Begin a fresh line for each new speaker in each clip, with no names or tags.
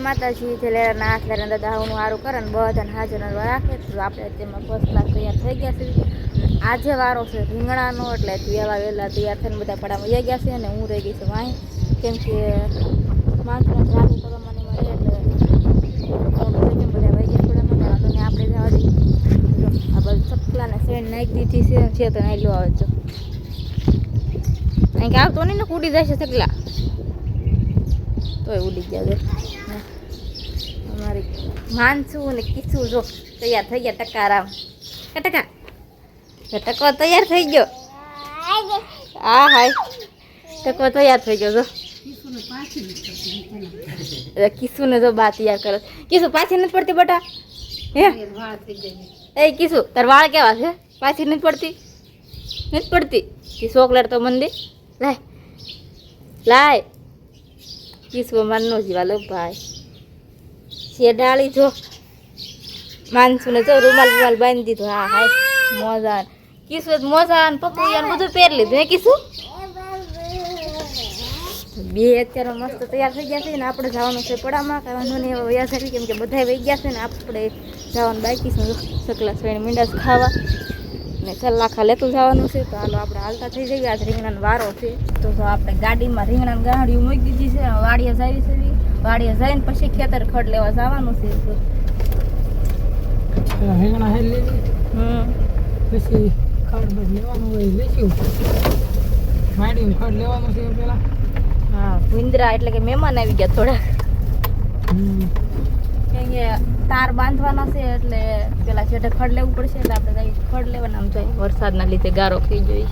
જય માતાજી જલેરાના હાથ લેરા દાદા હું સારું કરે ને બધાને હાજર રાખે આપણે તેમાં ફર્સ્ટ ક્લાસ તૈયાર થઈ ગયા છે આજે વારો છે રીંગણાનો, એટલે દિયાવા વહેલા તૈયાર થઈને બધા પડામાં વહી ગયા છે અને હું રહી ગઈ છું વાંઈ કેમ કે માણસને ચાલુ કરવા મને મળે એટલે બધા વહી આપણે આ બધું ચકલાને શેણ નાખી દીધી છે તો નાઈ લો આવે છે કારણ કે આવતો નહીં ને કૂડી જશે ચકલા. તોય ઉડી ગયા છે અમારી માનસું ને કીચું જો, તૈયાર થઈ ગયા ટકારામ આરામ. ટકા? ટકો તૈયાર થઈ ગયો. હા, હાય. ટકો તૈયાર થઈ ગયો, જો. એ કિસુને જો બા તૈયાર કરે. કિસુ, પાછી નથી પડતી બટા? હે? એ કિસુ, તાર વાળ કેવા છે? પાછી નથી પડતી? નથી પડતી. કે ચોકલેટ તો મંદિર લાય. લાય. કિસુ મારનો જીવા લો, ભાઈ. શેડાળી જો માનસુને જો રૂમાલ રૂમાલ બાંધી દીધો હા હાય મોજા કિસુ મોજા ને પપૈયા ને બધું પહેરી લીધું હે કિસુ બે અત્યારે મસ્ત તૈયાર થઈ ગયા છે ને આપણે જવાનું છે પડામાં કાંઈ વાંધો નહીં હવે વ્યાસ આવી કેમ કે બધા વહી ગયા છે ને આપણે જવાનું બાકી છે સકલા શ્રેણી મીંડાસ ખાવા ને સલાખા લેતું જવાનું છે તો હાલો આપણે હાલતા થઈ જઈએ આજ રીંગણાનો વારો છે તો જો આપણે ગાડીમાં રીંગણાની ગાડીઓ મૂકી દીધી છે હવે વાડીએ જાવી છે વાડીએ જઈને પછી ખેતર ખડ લેવા જવાનું છે
રીંગણા હેલ લેવી
હમ.
પછી ખાડ બાદ લેવાનું હોય લેશું. માડીનું ખાડ લેવાનું છે પેલા.
હા ભૂંદરા એટલે કે મહેમાન આવી ગયા થોડા. કે તાર બાંધવાના છે એટલે પેલા છેટે ખડ લેવું પડશે એટલે આપણે ખડ લેવાના આમ જોઈએ. વરસાદના લીધે ગારો થઈ જાય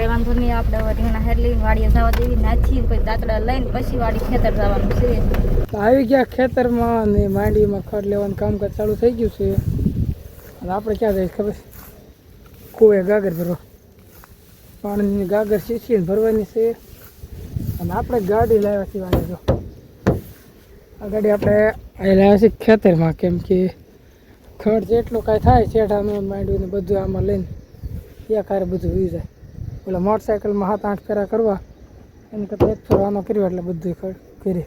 કઈ વાંધો નહીં, આપણે હવે રીંગણા હેરલી, વાડીએ જવા દેવી નાચી પછી દાંતડા લઈને પછી વાડી ખેતર જવાનું છે.
આવી ગયા ખેતરમાં અને માંડીમાં ખડ લેવાનું કામકાજ ચાલુ થઈ ગયું છે. અને આપણે ક્યાં જઈશ ખબર? કુએ ગાગર ભરવા. પાણીની ગાગર શીશીને ભરવાની છે. અને આપણે ગાડી લાવ્યા છીએ વાડી જો. આ ગાડી આપણે અહીં લાવ્યા છીએ ખેતરમાં, કેમ કે ખડ જેટલું કાંઈ થાય શેઠાનું માંડ્યું ને બધું આમાં લઈને ત્યાં કારે બધું વી જાય. ઓલા મોટરસાઇકલમાં સાત આઠ ફેરા કરવા. એમ કરતાં એક ફેરો કર્યો એટલે બધું કરી.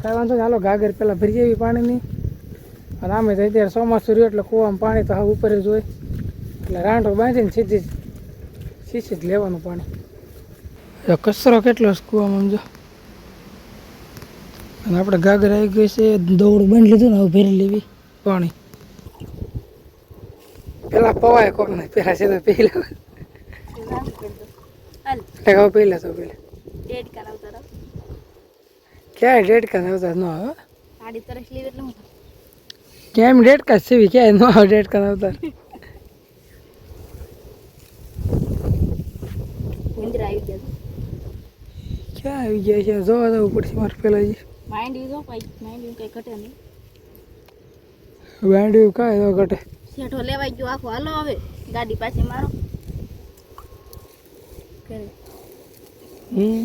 કાંઈ વાંધો નહીં, હાલો, ગાગર પહેલાં ભરી આવી પાણીની. અને આમે તો અત્યારે ચોમાસું રહ્યું એટલે કૂવામાં પાણી તો હા ઉપર જ હોય. એટલે રાંઢો બાંધીને સીધી સીસી જ લેવાનું પાણી. કચરો કેટલો કૂવામાં જો અને આપણે ગાગર આવી ગઈ છે દોડ બાંધી લીધું ને, હવે ભરી લેવી પાણી. પેલા પવાય કોક ને પેલા છે તો પી લે
હાલ
પેલા તો પેલા
ડેડ કરાવ તરફ
ક્યાંય ડેડકા નવતા ન આવે
સાડી તરફ લીધે એટલે
કેમ ડેડ ડેડકા સીવી ક્યાં નો આવે ડેડકા નવતા
ભૂંદરા આવી ગયા
ક્યાં આવી ગયા છે જોવા જવું પડશે મારે પેલા જ
માઇન્ડ યુઝ કઈ માઇન્ડ યુઝ કઈ ઘટે નહીં
વાંડ્યું કાંઈ ન ઘટે
શેઠો લેવાઈ ગયો આખો હાલો હવે ગાડી પાછી મારો.
હમ?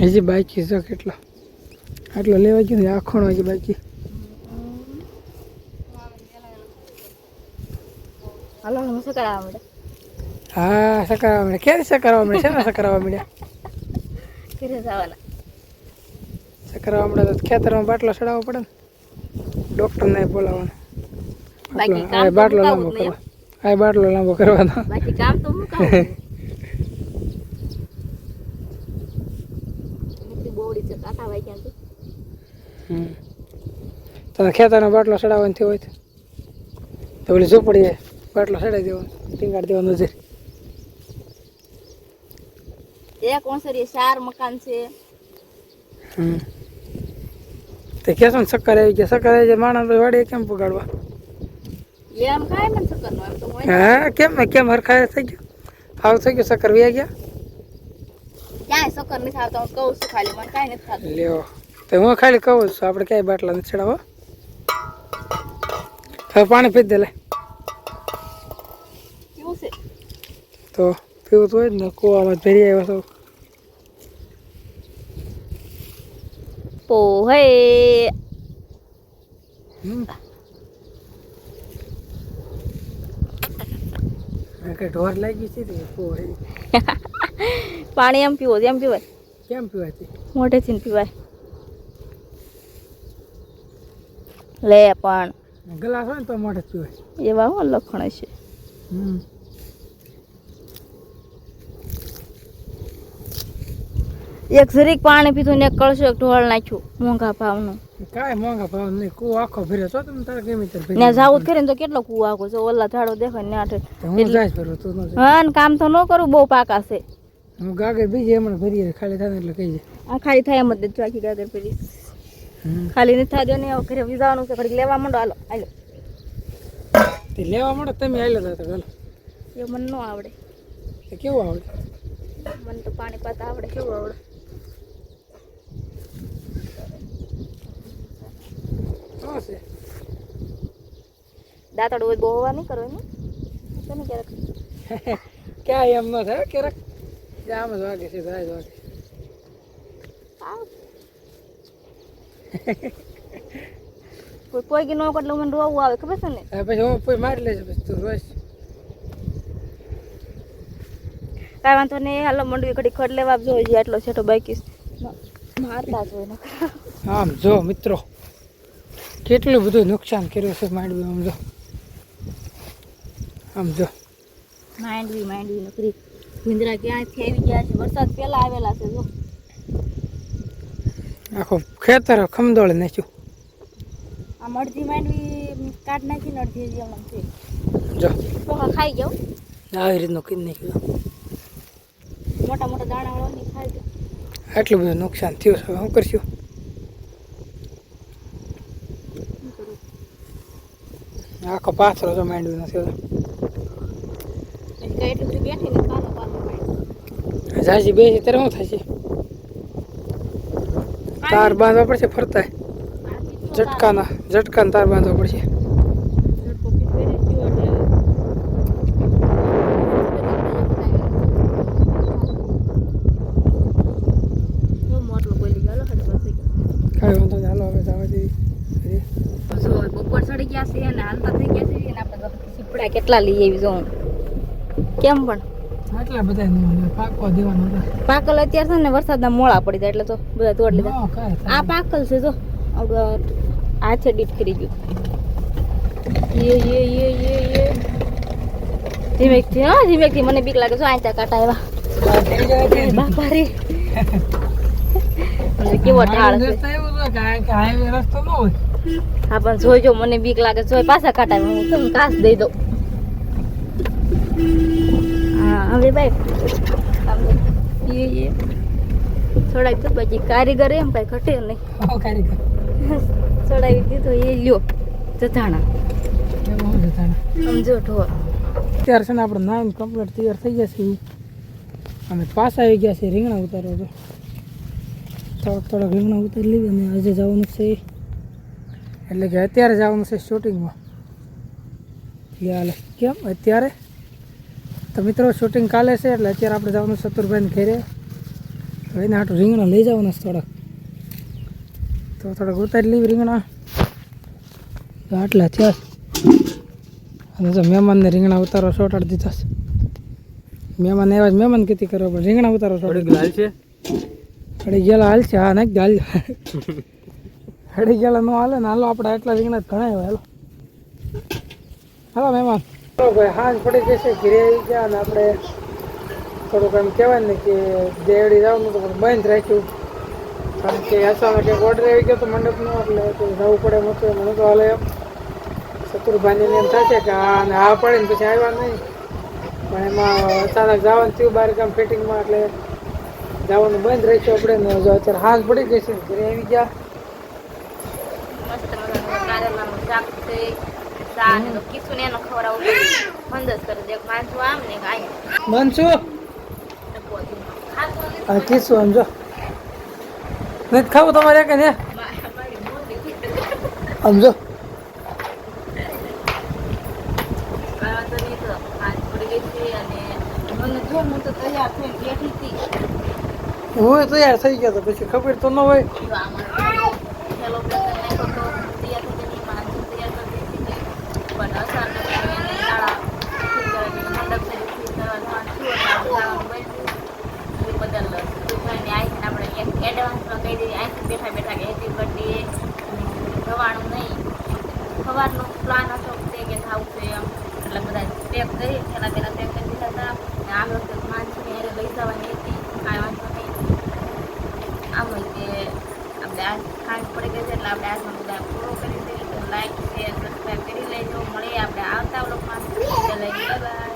હજી બાકી છે કેટલો? આટલો લેવા ગયો ને આખો હજી બાકી.
હું
સકારવા મળે? ક્યારે સકારવા મળે? છે ને સકારવા મળ્યા સકારવા મળે તો ખેતરમાં બાટલો ચડાવવો પડે ને. ડૉક્ટરને બોલાવવાનો. બાટલો લાંબો કરવા. હા બાટલો લાંબો કરવાનો.
બાકી કામ તો હું કામ બોડી છે કાકા ભાઈ ક્યાં છે
હમ. તને ખેતરનો બાટલો ચડાવવાનો થયો હોય તો પેલી ઝૂંપડીએ બાટલો ચડાવી દેવાનો ટીંગાડી દેવાનો છે
એક ઓસરી ચાર મકાન છે.
હમ. તે કે ને ચક્કર આવી ગયા ચક્કર આવી ગયા માણસ વાડીએ કેમ પગાડવા
એમ કાંઈ મને સકર નો
હા કેમ કેમ હરખાય થઈ ગયો? આવું થઈ ગયું ચક્કર વ્યા ગયા?
ક્યાંય સકર નથી આવતા હું કહું છું ખાલી મને કાંઈ નથી થતું.
લ્યો. તો હું ખાલી કહું છું આપણે ક્યાંય બાટલા નથી ચડાવો. હવે પાણી પી દે લે.
કેવું છે?
તો પીવું તો હોય જ ને કુવામાં ભરી આવ્યો તો.
પોહે
કે ઢોર લાગી છે પોહે.
પાણી એમ પીવો એમ પીવાય.
કેમ પીવાય
મોઢેથી પીવાય. લે પણ.
ગ્લાસ હોય ને તો મોઢે પીવાય.
એવા હું લખણ છે એક જરીક પાણી પીધું ને એક કળશો એક ઢોળ નાખ્યું મોંઘા ભાવનું.
કાંઈ મોંઘા ભાવ નહીં કૂવો આખો ભરે છો તમે તારે કેમ વિચાર
ને જાવું જ કરીને તો કેટલો કૂવો આખો છે ઓલા ઝાડો દેખાય ને આઠે.
ન
હા ને કામ તો ન કરું બહુ પાકા છે.
હું ગાગર બીજી હમણાં ભરીએ ખાલી થાય એટલે કહી જાય
આ ખાલી થાય એમ જ નથી આખી ગાગર
ભરી.
ખાલી નથી થાય ને ઘરે વિઝાવાનું છે ઘડી લેવા માંડો હાલો હાલો.
તે લેવા માંડો તમે હાલો તો ચાલો
એ મને ન આવડે.
કેવું આવડે?
મને તો પાણી પાતા આવડે. કેવું આવડે? દાંતડ હોય બહુ હવા નહીં કરો એમ. તમે ક્યારેક?
ક્યાં એમ ન થાય ક્યારેક. આમ જ વાગે છે જાય વાગે
કોઈ કોઈ કે ન એટલે મને રોવું આવે ખબર છે ને
પછી હું કોઈ મારી લેશે પછી તું રોઈશ
કાંઈ વાંધો નહીં હાલો મંડવી ઘડી ખડ લેવા આપજો હજી આટલો છેટો બાકી છે. મારતા જ હોય
આમ જો મિત્રો કેટલું બધું નુકસાન કર્યું છે માંડવી આમ જો આમ જો
માંડવી માંડવી નકરી ભીંદરા ક્યાંથી આવી ગયા છે? વરસાદ પહેલા આવેલા છે જો.
આખો ખેતર ખમદોળે નાખ્યું.
આ અડધી માંડવી કાઢ નાખીને અડધી હજી આમ છે.
જો.
પોખા ખાઈ ગયો
આવી રીતનું કરી નાખ્યું.
મોટા મોટા દાણા વાળો નહીં ખાઈ ગયો
આટલું બધું નુકસાન થયું છે શું કરશું? આખો પાથરો તો માંડવી નથી
એટલું બધું બેઠી ને પાલો
ઝાઝી બે ત્યારે શું થશે તાર બાંધવા પડશે ફરતા. ઝટકાના ઝટકાના તાર બાંધવા પડશે.
બસી
કાંઈ વાંધો ચાલો હવે જવા દેવી.
બપોર ચડી ગયા છે અને હાલતા થઈ ગયા છે અને આપણે સીપડા કેટલા લઈ આવી જો કેમ પણ?
આટલા બધા પાકો પાકવા
પાકલ અત્યારે છે ને વરસાદના મોળા પડી જાય એટલે તો બધા તોડ લીધા. આ પાકલ છે જો. આ છે ડીટ કરી ગયું. યે યે યે યે યે. ધીમેકથી હા ધીમેકથી. મને બીક લાગે છે. આંચા કાંટા એવા. બાપા રે કેવો ઢાળ છે.
રસ્તા ન હોય.
હા પણ જોઈજો મને બીક લાગે જોઈ પાછા કાંટા હું તમને કાસ દઈ દઉં. હવે ભાઈ થોડાક તો પછી કારીગર એમ કાંઈ ઘટે નહીં.
કારીગર.
ચડાવી દીધો એ લ્યો
એવું
સમજો ઢોર
અત્યારે છે ને આપણે નામ કમ્પ્લીટ તૈયાર થઈ ગયા છીએ અમે પાછા આવી ગયા છે રીંગણા ઉતારવા તો. થોડાક થોડાક રીંગણા ઉતારી લીધા અને આજે જવાનું છે. એટલે કે અત્યારે જવાનું છે શૂટિંગમાં હાલે કેમ? અત્યારે તો મિત્રો શૂટિંગ કાલે છે એટલે અત્યારે આપણે જવાનું શત્રુભાઈને ઘેરે. તો એને હાટું રીંગણા લઈ જવાના છે થોડાક. તો થોડાક ઉતારી લેવી રીંગણા. આટલા થયા. અને જો મહેમાનને રીંગણા ઉતારો ચોટાડી દીધા છે. મહેમાન એવા જ મહેમાન કીધી કરવા પણ રીંગણા ઉતારો ચોટાડી
છે?
હળી ગયેલા હાલ છે હા નાખ હાલ હળી ગયેલા ન હાલે ને હાલો આપણે આટલા રીંગણા ઘણા એવા હાલો. હાલો મહેમાન. ભાઈ હાંજ પડી જશે ઘરે આવી ગયા અને આપણે થોડુંક એમ કહેવાય ને કે દેવડી જવાનું તો બંધ રાખ્યું. કારણ કે અચાનક એક ઓર્ડર આવી ગયો તો મંડપનો, એટલે જવું પડે એમ હતું મને તો હાલે એમ. શત્રુભાઈને એમ થશે કે આ આ પડે ને પછી આવ્યા નહીં. પણ એમાં અચાનક જવાનું થયું બહાર ગામ ફિટિંગમાં, એટલે જવાનું બંધ રાખ્યું આપણે ને જો અત્યારે હાંસ પડી જશે ઘરે આવી ગયા.
મસ્ત મજાનું શાક ને કીસું એનો ખવડાવું મંદસ કરે છે એક આમ ને એક માનસુ.
અને કીશું આમ જો. નથી ખાવું તમારે કે ને? આમ જો.
કાંઈ હું તૈયાર
થઈ ગયો તો પછી ખબર તો ન હોય.
ચલો ઉઠાવીને આપણે એડવાન્સમાં કહી દઈએ આવીને બેઠા બેઠા કે હેપી બર્થડે થવાનું નહીં. થવાનો પ્લાન હતો તે કે થવું છે એમ. એટલે બધા પેક કરી પહેલાં પહેલાં પેક કરી દીધા હતા. અને આગળ તો માનસીને એને લઈ જવાની હતી. કાંઈ નહીં. આમ હોય આપણે આજ ખાંડ પડી ગઈ છે એટલે આપણે આજનો બધા પૂરો કરી દઈએ. તો લાઈક શેર સબસ્ક્રાઈબ મળીએ આપણે આવતા વ્લોગમાં લઈ બાય